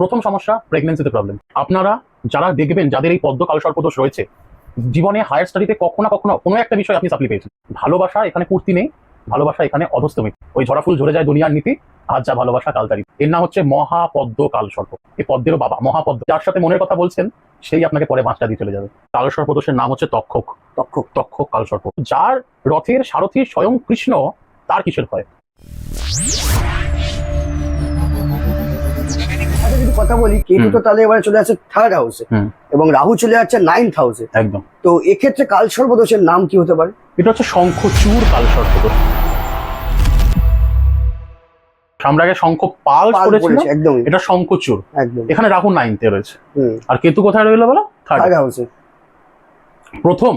প্রথম সমস্যা প্রেগনেন্সিতে প্রবলেম আপনারা যারা দেখবেন যাদের এই পদ্ম কাল কালসর্পদোষ রয়েছে জীবনে হায়ার স্টাডিতে কখনো না কখনো কোনো একটা বিষয় আপনি সাপ্লি পেয়েছেন। ভালোবাসা এখানে পূর্তি নেই ভালোবাসা এখানে অধস্তমিত ওই ঝরা ফুল ঝরে যায় দুনিয়ার নীতি আজ যা ভালোবাসা কাল তারিখ এর নাম হচ্ছে মহাপদ্ম কালসর্প এই পদ্মেরও বাবা মহাপদ্ম। যার সাথে মনের কথা বলছেন সেই আপনাকে পরে বাঁচটা দিয়ে চলে যাবে। কালসর্পদোষের নাম হচ্ছে তক্ষক। তক্ষক। তক্ষক কালসর্প যার রথের সারথী স্বয়ং কৃষ্ণ তার কিসের ভয় কথা বলি কেতু তো তাহলে এবারে চলে যাচ্ছে থার্ড হাউসে এবং রাহু চলে যাচ্ছে নাইন্থ হাউসে একদম। তো এক্ষেত্রে কাল সর্বদোষের নাম কি হতে পারে? এটা হচ্ছে শঙ্খচূড় কালসর্পদোষ সাম্রাজ্যে শঙ্খ পাল করেছিল এটা শঙ্খচূড়। একদম এখানে রাহু নাইনতে রয়েছে। আর কেতু কোথায় রইল বলো? থার্ড থার্ড হাউসে প্রথম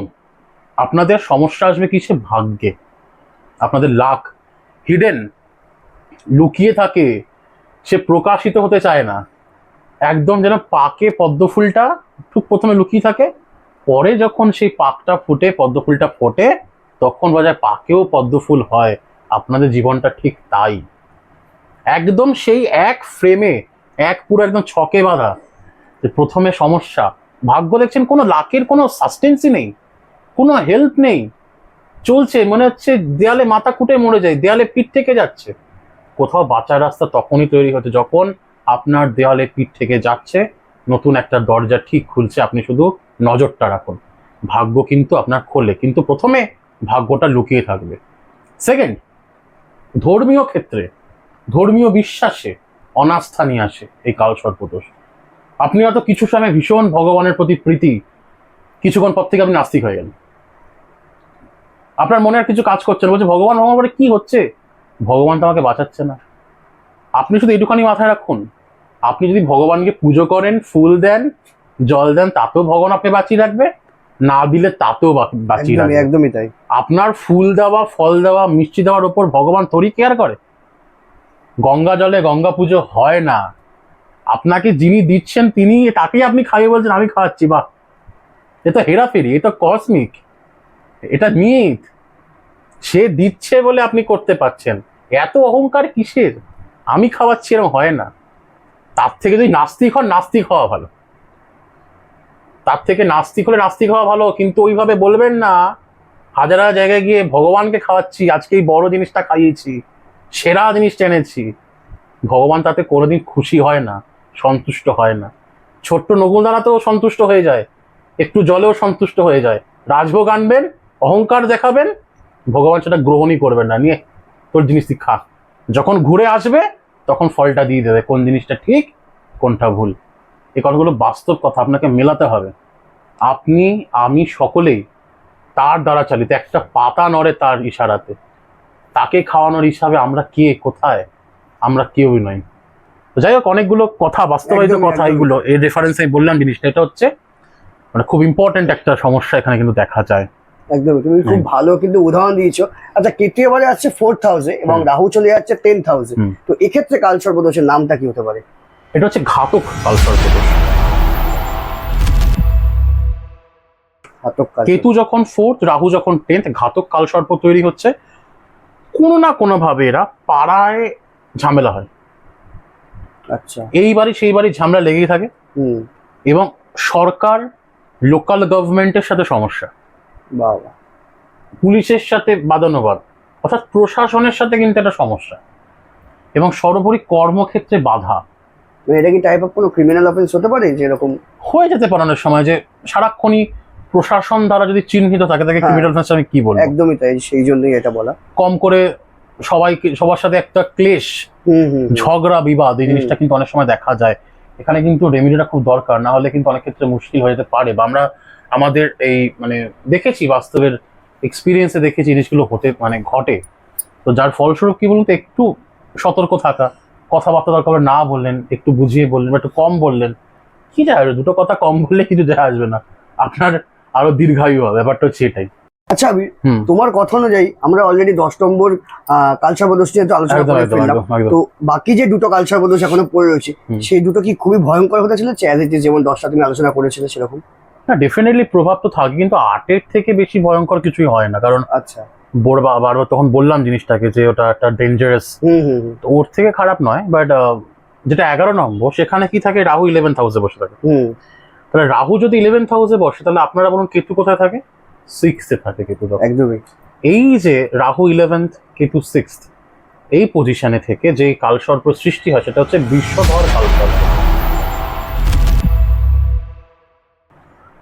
আপনাদের সমস্যা আসবে কিসে ভাগ্যে। আপনাদের লাক হিডেন লুকিয়ে থাকে। সে প্রকাশিত হতে চায় না। একদম যেন পাকে পদ্ম ফুলটা ঠিক প্রথমে লুকিয়ে থাকে, পরে যখন সেই পাকটা ফুটে পদ্ম ফুলটা ফোটে, তখন বাজায় পাকেও পদ্ম ফুল হয়। আপনাদের জীবনটা ঠিক তাই। একদম সেই এক ফ্রেমে, এক পুরো একদম ছকে বাঁধা যে প্রথমে সমস্যা। ভাগ্য দেখছেন, কোনো লাকের কোনো সাস্টেন্সই নেই, কোনো হেল্প নেই। চলছে, মনে হচ্ছে দেয়ালে মাথা কুটে মরে যায়, দেয়ালে পিঠ থেকে যাচ্ছে। কোথাও বাঁচার রাস্তা তখনই তৈরি হচ্ছে, যখন আপনার দেয়ালে পিঠ থেকে যাচ্ছে, নতুন একটা দরজা ঠিক খুলছে, আপনি শুধু নজরটা রাখুন। ভাগ্য কিন্তু আপনার খোলে, কিন্তু প্রথমে ভাগ্যটা লুকিয়ে থাকবে। সেকেন্ড ধর্মীয় ক্ষেত্রে, ধর্মীয় বিশ্বাসে অনাস্থা নিয়ে আসে এই কালসর্পদোষ আপনি হয়তো কিছু সময় ভীষণ ভগবানের প্রতি প্রীতি, কিছুক্ষণ পর থেকে আপনি নাস্তিক হয়ে গেলেন। আপনার মনে আর কিছু কাজ করছে না, বলছে, ভগবান ভগবান কি হচ্ছে? ভগবান তো আমাকে বাঁচাচ্ছে না। আপনি শুধু এটুখানি মাথায় রাখুন আপনি যদি ভগবানকে পুজো করেন ফুল দেন জল দেন তাতেও ভগবান আপনি বাঁচিয়ে রাখবে। না দিলে তাতেও বাঁচিয়ে রাখবে। একদমই তাই। আপনার ফুল দেওয়া ফল দেওয়া মিষ্টি দেওয়ার উপর ভগবান থরি কেয়ার করে। গঙ্গা জলে গঙ্গা পুজো হয় না। আপনাকে যিনি দিচ্ছেন তিনি তাকেই আপনি খাইয়ে বলছেন আমি খাওয়াচ্ছি বাহ! এ তো হেরাফেরি এ তো কসমিক এটা মিথ সে দিচ্ছে বলে আপনি করতে পারছেন। এত অহংকার কিসের? আমি খাওয়াচ্ছি এরকম হয় না। তার থেকে যদি নাস্তিক হন, নাস্তিক হওয়া ভালো। তার থেকে নাস্তিক হলে নাস্তিক হওয়া ভালো, কিন্তু ওইভাবে বলবেন না, হাজার হাজার জায়গায় গিয়ে ভগবানকে খাওয়াচ্ছি, আজকে এই বড় জিনিসটা খাইয়েছি, সেরা জিনিসটা এনেছি। ভগবান তাতে কোনোদিন খুশি হয় না, সন্তুষ্ট হয় না। ছোট্ট নকুলদানাতেও সন্তুষ্ট হয়ে যায়, একটু জলেও সন্তুষ্ট হয়ে যায়। রাজভোগ আনবেন, অহংকার দেখাবেন, ভগবান সেটা গ্রহণই করবেন না। নিয়ে তোর জিনিস খা। যখন ঘুরে আসবে তখন ফলটা দিয়ে দেবে। কোন জিনিসটা ঠিক কোনটা ভুল। এই কথাগুলো বাস্তব কথা আপনাকে মেলাতে হবে। আপনি আমি সকলেই তার দ্বারা চালিত একটা পাতা নড়ে তার ইশারাতে। তাকে খাওয়ানোর হিসাবে আমরা কে কোথায় আমরা কেউই নই। যাই হোক অনেকগুলো কথা বাস্তবায়িত কথা। এগুলো এই রেফারেন্সে বললাম জিনিসটা এটা হচ্ছে মানে খুব ইম্পর্টেন্ট একটা সমস্যা এখানে কিন্তু দেখা যায়। একদমই তুমি খুব ভালো কিন্তু উদাহরণ দিয়েছ। আচ্ছা কেতু এবারে আছে ফোর্থ হাউসে এবং রাহু চলে যাচ্ছে টেন্থ হাউসে হুম। তো এক্ষেত্রে কাল সর্বদোষের নামটা কি হতে পারে? এটা হচ্ছে ঘাতক কালসর্পদোষ ঘাতক কাল কেতু যখন ফোর্থ রাহু যখন টেন্থ ঘাতক কালসর্প তৈরি হচ্ছে কোনো না কোনোভাবে এরা পাড়ায় ঝামেলা হয়। আচ্ছা। এই বাড়ি সেই বাড়ি ঝামেলা লেগেই থাকে। হুম। এবং সরকার লোকাল গভর্নমেন্টের সাথে সমস্যা। বাবা। পুলিশের সাথে বাদানুবাদ। অর্থাৎ প্রশাসনের সাথে কিন্তু একটা সমস্যা। এবং সর্বোপরি কর্মক্ষেত্রে বাধা। মানে এটা কি টাইপ অফ কোনো ক্রিমিনাল অফেন্স হতে পারে যেরকম হয়ে যেতে পারে অনেক সময় যে সারাক্ষণই প্রশাসন দ্বারা যদি চিহ্নিত থাকে তাকে হ্যাঁ। ক্রিমিনাল অফেন্স আমি কি বলব? একদমই তাই সেই জন্যই এটা বলা। কম করে সবাইকে সবার সাথে একটা ক্লেশ। ঝগড়া বিবাদ এই জিনিসটা কিন্তু অনেক সময় দেখা যায়। এখানে কিন্তু রেমিডিটা খুব দরকার না হলে কিন্তু অনেক ক্ষেত্রে মুশকিল হয়ে যেতে পারে। বা আমরা আমাদের এই মানে দেখেছি বাস্তবের এক্সপিরিয়েন্সে দেখেছি জিনিসগুলো হতে মানে ঘটে। তো যার ফলস্বরূপ কি বলুন তো একটু সতর্ক থাকা কথাবার্তা দরকার না বললেন একটু বুঝিয়ে বললেন বা একটু কম বললেন কি যায়? দুটো কথা কম বললে কিছু যায় আসবে না। আপনার আরও দীর্ঘায়ু হবে ব্যাপারটা হচ্ছে এটাই। আচ্ছা হুম। তোমার কথা অনুযায়ী আমরা অলরেডি দশ নম্বর আহ, কাল সর্বদোষ নিয়ে তো আলোচনা করে ফেললাম তো বাকি যে দুটো কাল সর্বদোষ এখনও পড়ে রয়েছে সেই দুটো কি খুবই ভয়ঙ্কর হতে চলেছে? ইজ যেমন দশটা তুমি আলোচনা করেছিলে সেরকম। না ডেফিনেটলি প্রভাব তো থাকে কিন্তু আর্টের থেকে বেশি ভয়ঙ্কর কিছুই হয় না। কারণ আচ্ছা। বোর বা- বারবার তখন বললাম জিনিসটাকে যে ওটা একটা ডেঞ্জারাস ওর থেকে খারাপ নয় বাট যেটা এগারো নম্বর সেখানে কি থাকে রাহু ইলেভেন্থ হাউসে বসে থাকে। হুম। তাহলে রাহু যদি ইলেভেন্থ হাউসে বসে তাহলে আপনারা বলুন কেতু কোথায় থাকে? সিক্সে থাকে কেতু। একদমই। এই যে রাহু ইলেভেন্থ কেতু সিক্স এই পজিশনে থেকে যে কালসর্প সৃষ্টি হয় সেটা হচ্ছে বিশ্বধর কালসর্প।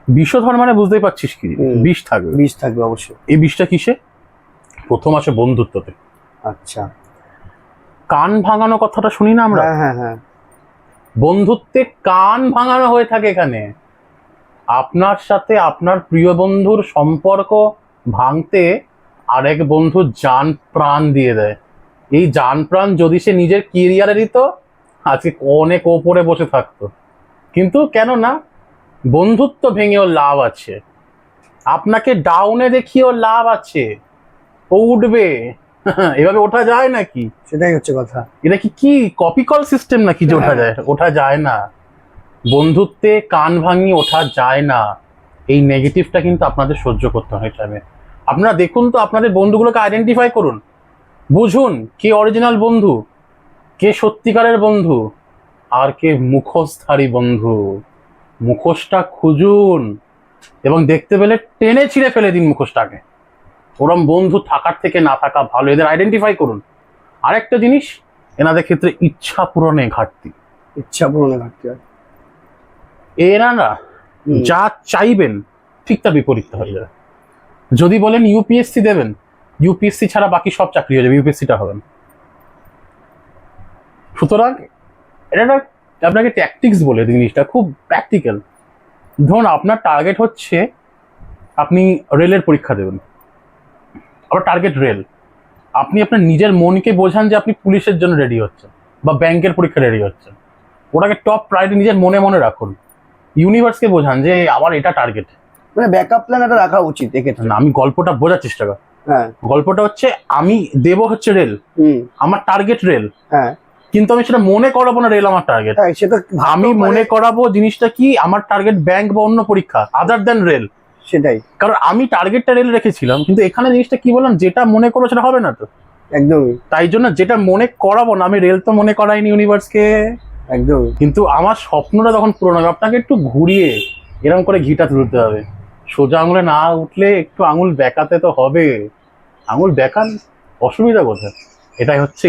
বিশ্বধর মানে বুঝতেই পারছিস কি? বিষ থাকবে। বীজ থাকবে অবশ্যই। এই বিষটা কিসে? প্রথম আছে বন্ধুত্বতে। আচ্ছা। কান ভাঙানো কথাটা শুনি না আমরা? হ্যাঁ হ্যাঁ হ্যাঁ। বন্ধুত্বে কান ভাঙানো হয়ে থাকে এখানে। আপনার সাথে আপনার প্রিয় বন্ধুর সম্পর্ক ভাঙতে আরেক বন্ধু যান প্রাণ দিয়ে দেয়। এই যান প্রাণ যদি সে নিজের কেরিয়ারে দিত আজকে অনেক ওপরে বসে থাকতো। কিন্তু কেন না বন্ধুত্ব ভেঙেও লাভ আছে। আপনাকে ডাউনে দেখিয়েও লাভ আছে। ও উঠবে। এভাবে ওঠা যায় নাকি? সেটাই হচ্ছে কথা। এটা কি কি কপি কল সিস্টেম নাকি যে ওঠা হ্যাঁ। যায় ওঠা যায় না। বন্ধুত্বে কান ভাঙিয়ে ওঠা যায় না। এই নেগেটিভটা কিন্তু আপনাদের সহ্য করতে হয় টাইমে আপনারা দেখুন তো আপনাদের বন্ধুগুলোকে আইডেন্টিফাই করুন। বুঝুন কে অরিজিনাল বন্ধু কে সত্যিকারের বন্ধু আর কে মুখোশধারী বন্ধু। মুখোশটা খুঁজুন। এবং দেখতে পেলে টেনে ছিঁড়ে ফেলে দিন মুখোশটাকে। ওরম বন্ধু থাকার থেকে না থাকা ভালো। এদের আইডেন্টিফাই করুন। আরেকটা জিনিস এনাদের ক্ষেত্রে ইচ্ছা পূরণে ঘাটতি। ইচ্ছা পূরণে ঘাটতি এরা না যা চাইবেন ঠিক তার বিপরীত হয়ে যাবে। যদি বলেন ইউপিএসসি দেবেন ইউপিএসসি ছাড়া বাকি সব চাকরি হয়ে যাবে। ইউপিএসসিটা হবে না। সুতরাং এটা আপনাকে ট্যাকটিক্স বলে জিনিসটা খুব প্র্যাকটিক্যাল ধরুন আপনার টার্গেট হচ্ছে আপনি রেলের পরীক্ষা দেবেন। আপনার টার্গেট রেল আপনি আপনার নিজের মনকে বোঝান যে আপনি পুলিশের জন্য রেডি হচ্ছেন বা ব্যাংকের পরীক্ষা রেডি হচ্ছেন। ওটাকে টপ প্রায়োরিটি নিজের মনে মনে রাখুন। ইউনিভার্সকে বোঝান যে আমার এটা টার্গেট মানে ব্যাকআপ প্ল্যান এটা রাখা উচিত এক্ষেত্রে। আমি গল্পটা বোঝার চেষ্টা কর। হ্যাঁ। গল্পটা হচ্ছে আমি দেব হচ্ছে রেল আমার টার্গেট রেল হ্যাঁ। কিন্তু আমি সেটা মনে করাবো না রেল আমার টার্গেট হ্যাঁ সে আমি মনে করাবো জিনিসটা কি আমার টার্গেট ব্যাংক বা অন্য পরীক্ষা আদার দেন রেল সেটাই। কারণ আমি টার্গেটটা রেল রেখেছিলাম কিন্তু এখানে জিনিসটা কি বললাম যেটা মনে করো সেটা হবে না তো। একদমই। তাই জন্য যেটা মনে করাবো না আমি রেল তো মনে করাইনি ইউনিভার্সকে একদমই। কিন্তু আমার স্বপ্নটা তখন পূরণ হবে আপনাকে একটু ঘুরিয়ে এরকম করে ঘিটা তুলতে হবে। সোজা আঙুলে না উঠলে একটু আঙুল বেঁকাতে তো হবে। আঙুল বেঁকান অসুবিধা কোথায়? এটাই হচ্ছে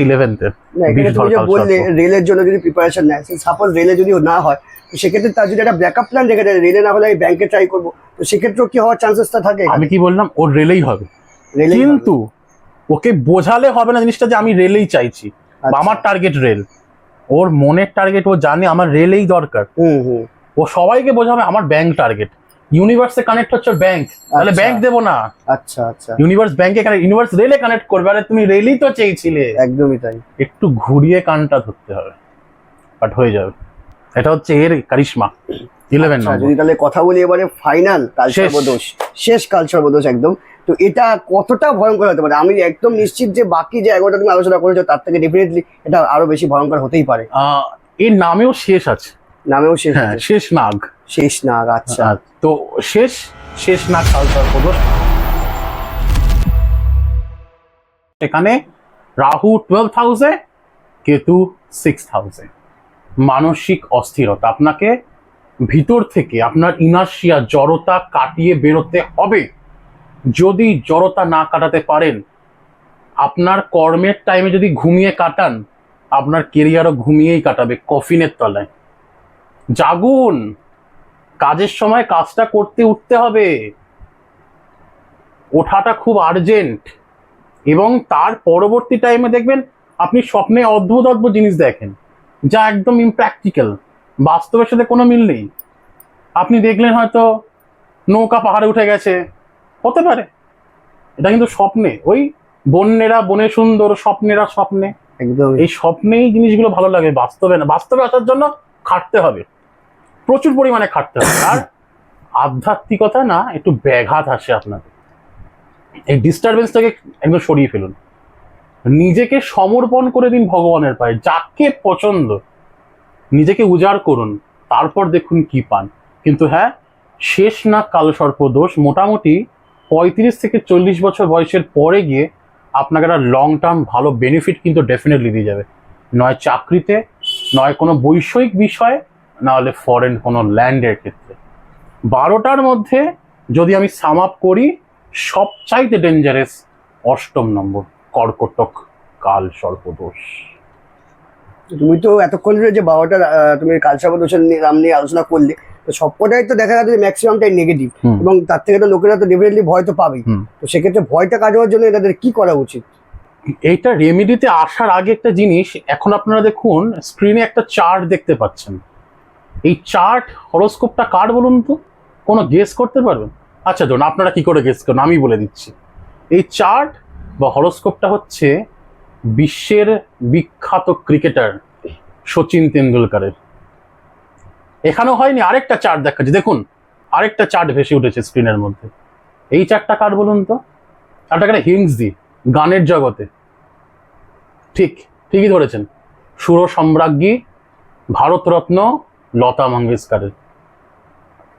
বললে রেলের জন্য যদি প্রিপারেশন নেয় সাপোজ রেলে যদি না হয় তো সেক্ষেত্রে তার যদি একটা ব্যাকআপ প্ল্যান রেখে দেয় রেলে না হলে আমি ব্যাংকে ট্রাই করব তো সেক্ষেত্রেও কি হওয়ার চান্সেসটা থাকে আমি কি বললাম ওর রেলেই হবে। কিন্তু ওকে বোঝালে হবে না জিনিসটা যে আমি রেলেই চাইছি আচ্ছা। বা আমার টার্গেট রেল ওর মনের টার্গেট ও জানে আমার রেলেই দরকার। ও সবাইকে বোঝাবে আমার ব্যাংক টার্গেট ইউনিভার্সে কানেক্ট হচ্ছে ব্যাংক তাহলে আচ্ছা। ব্যাংক দেবো না। আচ্ছা আচ্ছা। ইউনিভার্স ব্যাংকে কানেক্ট ইউনিভার্স রেলে কানেক্ট করবে আরে তুমি রেলই তো চেয়েছিলে। একদমই তাই। একটু ঘুরিয়ে কানটা ধরতে হবে বাট হয়ে যাবে। এটা হচ্ছে এর কারিশমা ইলেভেন আচ্ছা, যদি তাহলে কথা বলি এবারে ফাইনাল শেষ। কালসর্বদোষ শেষ কালসর্বদোষ একদম। তো এটা কতটা ভয়ঙ্কর হতে পারে? আমি একদম নিশ্চিত যে বাকি যে এগারোটা তুমি আলোচনা করেছ তার থেকে ডেফিনেটলি এটা আরও বেশি ভয়ঙ্কর হতেই পারে। এর নামেও শেষ আছে। নামেও শেষ হ্যাঁ শেষ নাগ। শেষ নাগ আচ্ছা। তো শেষ শেষ নাগ কালসর্পদোষ এখানে রাহু টুয়েলভ হাউসে কেতু সিক্স হাউসে মানসিক অস্থিরতা, আপনাকে ভিতর থেকে আপনার ইনার্শিয়া, জড়তা কাটিয়ে বেরোতে হবে। যদি জড়তা না কাটাতে পারেন, আপনার কর্মের টাইমে যদি ঘুমিয়ে কাটান, আপনার কেরিয়ারও ঘুমিয়েই কাটাবে কফিনের তলায়। জাগুন! কাজের সময় কাজটা করতে উঠতে হবে। ওঠাটা খুব আর্জেন্ট এবং তার পরবর্তী টাইমে দেখবেন আপনি স্বপ্নে অদ্ভুত অদ্ভুত জিনিস দেখেন যা একদম ইমপ্র্যাকটিক্যাল বাস্তবের সাথে কোনো মিল নেই। আপনি দেখলেন হয়তো নৌকা পাহাড়ে উঠে গেছে হতে পারে। এটা কিন্তু স্বপ্নে ওই বন্যেরা বনে সুন্দর স্বপ্নেরা স্বপ্নে। একদম এই স্বপ্নেই জিনিসগুলো ভালো লাগে বাস্তবে না বাস্তবে আসার জন্য খাটতে হবে। প্রচুর পরিমাণে খাটতে হবে। আর আধ্যাত্মিকতা না, একটু ব্যাঘাত আসে আপনাদের। এই ডিস্টারবেন্সটাকে একদম সরিয়ে ফেলুন। নিজেকে সমর্পণ করে দিন ভগবানের পায়ে, যাকে পছন্দ। নিজেকে উজাড় করুন, তারপর দেখুন কি পান। কিন্তু হ্যাঁ শেষ না কালসর্প দোষ, মোটামুটি পঁয়ত্রিশ থেকে চল্লিশ বছর বয়সের পরে গিয়ে আপনাকে একটা লং টার্ম ভালো বেনিফিট কিন্তু ডেফিনেটলি দিয়ে যাবে। নয় চাকরিতে, নয় কোনো বৈষয়িক বিষয় না হলে ফরেন কোনো ল্যান্ডের ক্ষেত্রে। বারোটার মধ্যে যদি আমি সাম আপ করি সবচাইতে ডেঞ্জারাস অষ্টম নম্বর কর্কটক কাল সর্পদোষ। তুমি তো এতক্ষণ ধরে যে বারোটা তুমি কালচার দোষের নিয়ে- নাম নিয়ে আলোচনা করলে তো সবকটাই তো দেখা যাচ্ছে ম্যাক্সিমামটাই নেগেটিভ এবং তার থেকে তো লোকেরা তো ডেফিনেটলি ভয় তো পাবেই। তো সেক্ষেত্রে ভয়টা কাটানোর জন্য এটাদের কি করা উচিত? এইটা রেমেডিতে আসার আগে একটা জিনিস এখন আপনারা দেখুন স্ক্রিনে একটা চার্ট দেখতে পাচ্ছেন। এই চার্ট হরোস্কোপটা কার বলুন তো? কোনো গেস করতে পারবেন? আচ্ছা ধরুন আপনারা কি করে গেস করেন? আমি বলে দিচ্ছি। এই চার্ট বা হরোস্কোপটা হচ্ছে বিশ্বের বিখ্যাত ক্রিকেটার সচিন তেন্ডুলকারের। এখানেও হয়নি, আরেকটা চার্ট দেখাচ্ছি। দেখুন, আরেকটা চার্ট ভেসে উঠেছে স্ক্রিনের মধ্যে। এই চার্টটা কার বলুন তো? আপনাকে হিংস দি গানের জগতে। ঠিক, ঠিকই ধরেছেন। সুর সম্রাজ্ঞী ভারতরত্ন লতা মঙ্গেশকরের।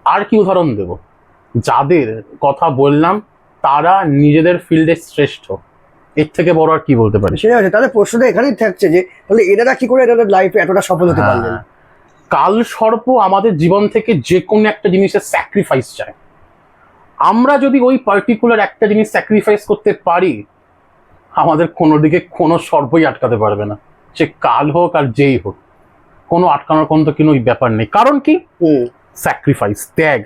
আর কি উদাহরণ দেব? যাদের কথা বললাম তারা নিজেদের ফিল্ডে শ্রেষ্ঠ। এর থেকে বড় আর কি বলতে পারি? সেটা হচ্ছে তাহলে প্রশ্নটা এখানেই থাকছে যে তাহলে এনারা কি করে এনাদের লাইফে এতটা সফল হতে পারলেন? হ্যাঁ। কাল সর্প আমাদের জীবন থেকে যে কোনো একটা জিনিসের স্যাক্রিফাইস চায়। আমরা যদি ওই পার্টিকুলার একটা জিনিস স্যাক্রিফাইস করতে পারি আমাদের কোনো দিকে কোনো সর্পই আটকাতে পারবে না। সে কাল হোক আর যেই হোক। কোনো আটকানোর কোনো তো কোনো ব্যাপার নেই। কারণ কি? স্যাক্রিফাইস ত্যাগ।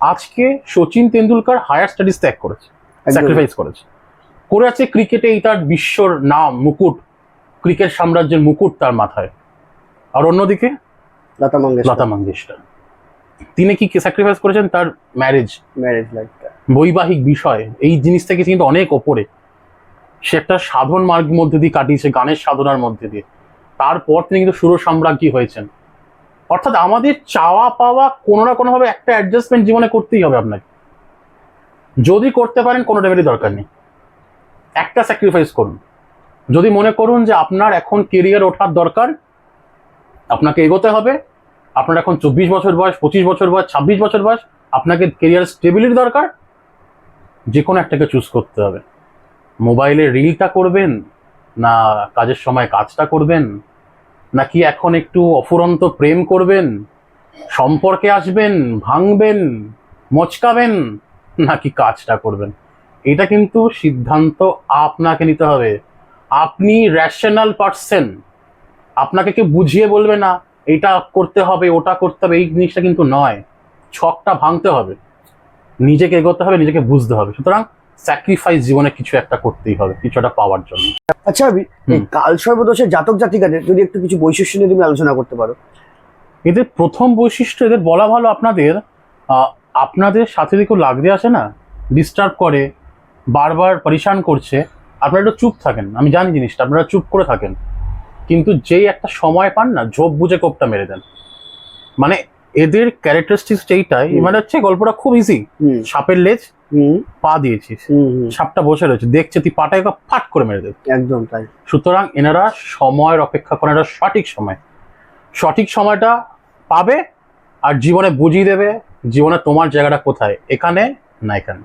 আজকে সচিন তেন্ডুলকার হায়ার স্টাডিজ ত্যাগ করেছে স্যাক্রিফাইস করেছে। করে আছে ক্রিকেটে এই তার বিশ্বর নাম মুকুট। ক্রিকেট সাম্রাজ্যের মুকুট তার মাথায়। আর অন্যদিকে? লতা মঙ্গেশকর। লতা মঙ্গেশকর। তিনি কি স্যাক্রিফাইস করেছেন? তার ম্যারেজ ম্যারেজ লাইফটা বৈবাহিক বিষয়। এই জিনিস থেকে কিন্তু অনেক ওপরে। সে একটা সাধন মার্গ মধ্যে দিয়ে কাটিয়েছে গানের সাধনার মধ্যে দিয়ে। তারপর তিনি কিন্তু সুর সাম্রাজ্ঞী হয়েছেন। অর্থাৎ আমাদের চাওয়া পাওয়া কোনো না কোনোভাবে একটা অ্যাডজাস্টমেন্ট জীবনে করতেই হবে আপনাকে। যদি করতে পারেন কোনো রেমেডি দরকার নেই। একটা স্যাক্রিফাইস করুন। যদি মনে করুন যে আপনার এখন কেরিয়ার ওঠার দরকার, আপনাকে এগোতে হবে, আপনার এখন চব্বিশ বছর বয়স, পঁচিশ বছর বয়স, ছাব্বিশ বছর বয়স, আপনাকে কেরিয়ার স্টেবিলিটি দরকার, যে কোনো একটাকে চুজ করতে হবে। মোবাইলে রিলটা করবেন, না কাজের সময় কাজটা করবেন নাকি এখন একটু অফুরন্ত প্রেম করবেন? সম্পর্কে আসবেন, ভাঙবেন, মচকাবেন, নাকি কাজটা করবেন? এটা কিন্তু সিদ্ধান্ত আপনাকে নিতে হবে। আপনি র্যাশনাল পার্সন আপনাকে কেউ বুঝিয়ে বলবে না, এটা করতে হবে, ওটা করতে হবে, এই জিনিসটা কিন্তু নয়। ছকটা ভাঙতে হবে। নিজেকে এগোতে হবে, নিজেকে বুঝতে হবে। সুতরাং স্যাক্রিফাইস জীবনে কিছু একটা করতেই হবে কিছু একটা পাওয়ার জন্য। আচ্ছা কাল সর্বদোষের জাতক জাতিকাদের যদি একটু কিছু বৈশিষ্ট্য নিয়ে তুমি আলোচনা করতে পারো। এদের প্রথম বৈশিষ্ট্য এদের বলা ভালো আপনাদের আপনাদের সাথে যদি কেউ লাগতে আসে না ডিস্টার্ব করে বারবার পরিশান করছে আপনারা একটু চুপ থাকেন। আমি জানি জিনিসটা আপনারা চুপ করে থাকেন। কিন্তু যেই একটা সময় পান না ঝোপ বুঝে কোপটা মেরে দেন। মানে এদের ক্যারেক্টারিস্টিক্স এইটাই হুম। মানে হচ্ছে গল্পটা খুব ইজি সাপের লেজ পা দিয়েছিস। সাপটা বসে রয়েছে দেখছে তুই পাটায় ফাট করে মেরে দেবে একদম তাই। সুতরাং এনারা সময়ের অপেক্ষা করেন এটা সঠিক সময়। সঠিক সময়টা পাবে আর জীবনে বুঝিয়ে দেবে জীবনে তোমার জায়গাটা কোথায় এখানে না এখানে।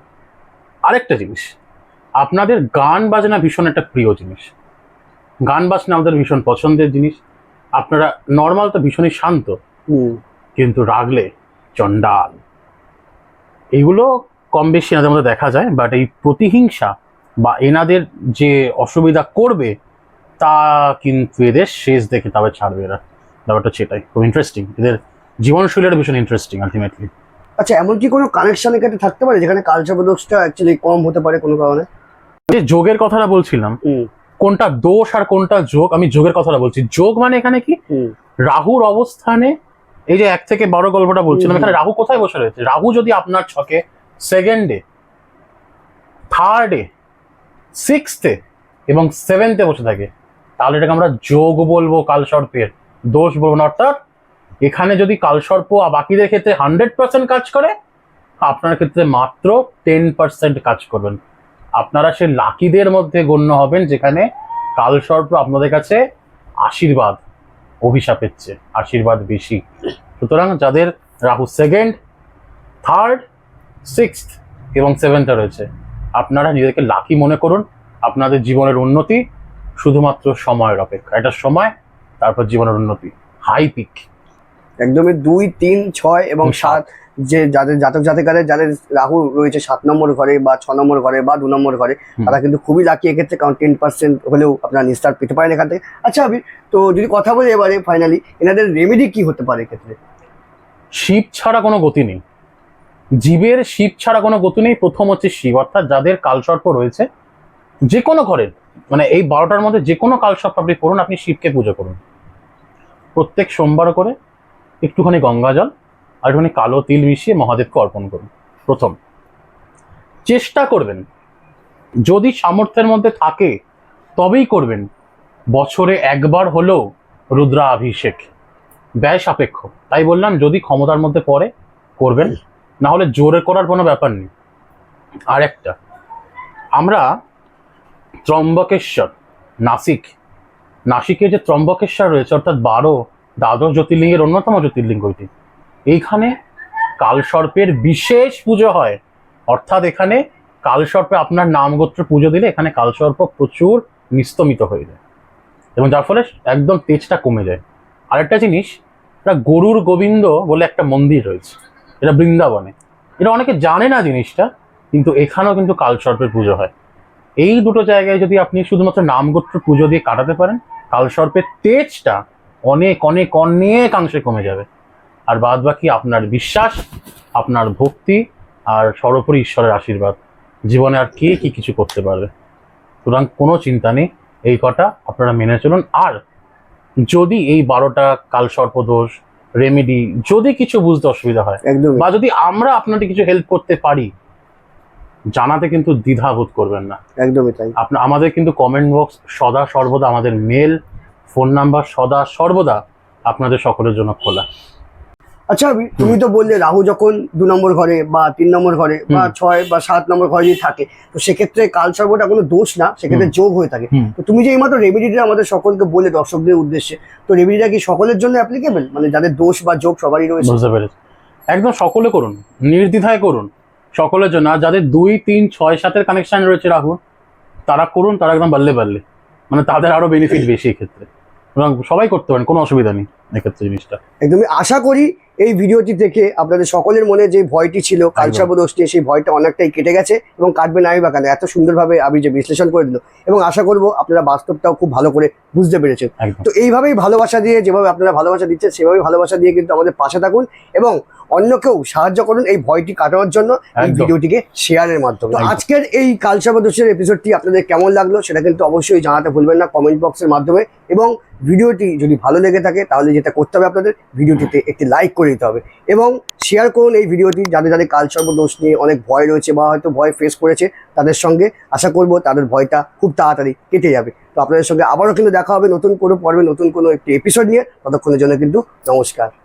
আরেকটা জিনিস আপনাদের গান বাজনা ভীষণ একটা প্রিয় জিনিস। গান বাজনা আমাদের ভীষণ পছন্দের জিনিস। আপনারা নর্মাল তো ভীষণই শান্ত। কিন্তু রাগলে চণ্ডাল। এইগুলো কম বেশি এনাদের মধ্যে দেখা যায় বাট এই প্রতিহিংসা বা এনাদের যে অসুবিধা করবে তা কিন্তু এদের শেষ দেখে তবে ছাড়বে এরা। ব্যাপারটা সেটাই খুব ইন্টারেস্টিং এদের জীবনশৈলীটা ভীষণ ইন্টারেস্টিং আলটিমেটলি আচ্ছা এমন কি কোনো কানেকশন এখানে থাকতে পারে যেখানে কাল সর্বদোষটা অ্যাকচুয়ালি কম হতে পারে কোনো কারণে? যে যোগের কথাটা বলছিলাম কোনটা দোষ আর কোনটা যোগ আমি যোগের কথাটা বলছি। যোগ মানে এখানে কি? রাহুর অবস্থানে এই যে এক থেকে বারো গল্পটা বলছিলাম এখানে রাহু কোথায় বসে রয়েছে? রাহু যদি আপনার ছকে সেকেন্ডে থার্ডে সিক্সথে এবং সেভেন্থে বসে থাকে তাহলে এটাকে আমরা যোগ বলব কালসর্পের দোষ বলব না অর্থাৎ এখানে যদি কালসর্প আর বাকিদের ক্ষেত্রে হান্ড্রেড পার্সেন্ট কাজ করে আপনার ক্ষেত্রে মাত্র টেন পার্সেন্ট কাজ করবেন। আপনারা সে লাকিদের মধ্যে গণ্য হবেন যেখানে কালসর্প আপনাদের কাছে আশীর্বাদ। অভিশাপের চেয়ে আশীর্বাদ বেশি। সুতরাং যাদের রাহু সেকেন্ড থার্ড সিক্স এবং সেভেনটা রয়েছে আপনারা নিজেকে লাকি মনে করুন আপনাদের জীবনের উন্নতি শুধুমাত্র সময়ের অপেক্ষা। এটা সময় তারপর জীবনের উন্নতি। হাই পিক একদমই দুই তিন ছয় এবং এবং সাত। যে যাদের জাতক জাতিকাদের যাদের রাহু রয়েছে সাত নম্বর ঘরে বা ছ নম্বর ঘরে বা দু নম্বর ঘরে তারা কিন্তু খুবই লাকি এক্ষেত্রে কারণ টেন পার্সেন্ট হলেও আপনারা নিস্তার পেতে পারেন এখান থেকে। আচ্ছা আবির তো যদি কথা বলি এবারে ফাইনালি এনাদের রেমেডি কি হতে পারে এক্ষেত্রে? শিব ছাড়া কোনো গতি নেই। জীবের শিব ছাড়া কোনো গতি নেই। প্রথম হচ্ছে শিব অর্থাৎ যাদের কালসর্প রয়েছে যে কোনো ঘরের মানে এই বারোটার মধ্যে যে কোনো কালসর্প আপনি করুন আপনি শিবকে পুজো করুন। প্রত্যেক সোমবার করে একটুখানি গঙ্গা জল আর একটুখানি কালো তিল মিশিয়ে মহাদেবকে অর্পণ করুন। প্রথম। চেষ্টা করবেন। যদি সামর্থ্যের মধ্যে থাকে, তবেই করবেন। বছরে একবার হলেও রুদ্রাভিষেক। ব্যয় সাপেক্ষ। তাই বললাম, যদি ক্ষমতার মধ্যে পড়ে, করবেন। না হলে জোরে করার কোনো ব্যাপার নেই। আর একটা আমরা ত্রম্বকেশ্বর, নাসিক। নাসিকে যে ত্রম্বকেশ্বর রয়েছে, অর্থাৎ বারো দ্বাদশ জ্যোতির্লিঙ্গের অন্যতম জ্যোতির্লিঙ্গ এটি। এইখানে কালসর্পের বিশেষ পুজো হয়। অর্থাৎ এখানে কালসর্পে আপনার নামগোত্র পুজো দিলে এখানে কালসর্প প্রচুর নিস্তমিত হয়ে যায়। এবং যার ফলে একদম তেজটা কমে যায়। আরেকটা জিনিস, এটা গরুর গোবিন্দ বলে একটা মন্দির রয়েছে। এটা বৃন্দাবনে। এটা অনেকে জানে না জিনিসটা, কিন্তু এখানেও কিন্তু কালসর্পের পুজো হয়। এই দুটো জায়গায় যদি আপনি শুধুমাত্র নামগোত্র পুজো দিয়ে কাটাতে পারেন, কালসর্পের তেজটা অনেক অনেক অনেকাংশে কমে যাবে। আর বাদ বাকি আপনার বিশ্বাস আপনার ভক্তি আর সর্বোপরি ঈশ্বরের আশীর্বাদ। জীবনে আর কে কি কিছু করতে পারবে? সুতরাং কোনো চিন্তা নেই এই কটা আপনারা মেনে চলুন। আর যদি এই বারোটা কালসর্প দোষ রেমেডি যদি কিছু বুঝতে অসুবিধা হয় বা যদি আমরা আপনাদের কিছু হেল্প করতে পারি জানাতে কিন্তু দ্বিধাবোধ করবেন না। একদমই তাই। আপনার আমাদের কিন্তু কমেন্ট বক্স সদা সর্বদা আমাদের মেল ফোন নাম্বার সদা সর্বদা আপনাদের সকলের জন্য খোলা। আচ্ছা তুমি তো বললে রাহু যখন দু নম্বর ঘরে বা তিন নম্বর ঘরে বা ছয় বা সাত নম্বর ঘরে যদি থাকে তো সেক্ষেত্রে কাল সর্বটা কোনো দোষ না সেক্ষেত্রে যোগ হয়ে থাকে। তো তুমি যে এইমাত্র রেমেডিটা আমাদের সকলকে বলে দর্শকদের উদ্দেশ্যে তো রেমেডিটা কি সকলের জন্য অ্যাপ্লিকেবল মানে যাদের দোষ বা যোগ সবারই রয়েছে? বুঝতে পেরেছি। একদম সকলে করুন নির্দ্বিধায় করুন সকলের জন্য। আর যাদের দুই তিন ছয় সাতের কানেকশন রয়েছে রাহুল তারা করুন তারা একদম বাল্লে বাল্লে মানে তাদের আরও বেনিফিট বেশি এক্ষেত্রে। এবং সবাই করতে পারেন কোনো অসুবিধা নেই এক্ষেত্রে জিনিসটা। একদমই আশা করি এই ভিডিওটি থেকে আপনাদের সকলের মনে যে ভয়টি ছিল কালসাপ দোষ নিয়ে সেই ভয়টা অনেকটাই কেটে গেছে এবং কাটবে নাই বা কেন? এত সুন্দরভাবে আমি যে বিশ্লেষণ করে দিল। এবং আশা করব আপনারা বাস্তবটাও খুব ভালো করে বুঝতে পেরেছেন। তো এইভাবেই ভালোবাসা দিয়ে যেভাবে আপনারা ভালোবাসা দিচ্ছেন সেভাবেই ভালোবাসা দিয়ে কিন্তু আমাদের পাশে থাকুন এবং অন্যকেও সাহায্য করুন এই ভয়টি কাটানোর জন্য এই ভিডিওটিকে শেয়ারের মাধ্যমে। তো আজকের এই কালসাবদোষের এপিসোডটি আপনাদের কেমন লাগল সেটা কিন্তু অবশ্যই জানাতে ভুলবেন না কমেন্ট বক্সের মাধ্যমে। এবং ভিডিওটি যদি ভালো লেগে থাকে তাহলে যেটা করতে হবে আপনাদের ভিডিওটিতে একটি লাইক করে দিতে হবে। এবং শেয়ার করুন এই ভিডিওটি যাদের যাদের কালসর্প দোষ নিয়ে অনেক ভয় রয়েছে বা হয়তো ভয় ফেস করেছে, তাদের সঙ্গে আশা করব তাদের ভয়টা খুব তাড়াতাড়ি কেটে যাবে। তো আপনাদের সঙ্গে আবারও কিন্তু দেখা হবে নতুন কোনো পর্বে, নতুন কোনো একটি এপিসোড নিয়ে। ততক্ষণের জন্য কিন্তু নমস্কার।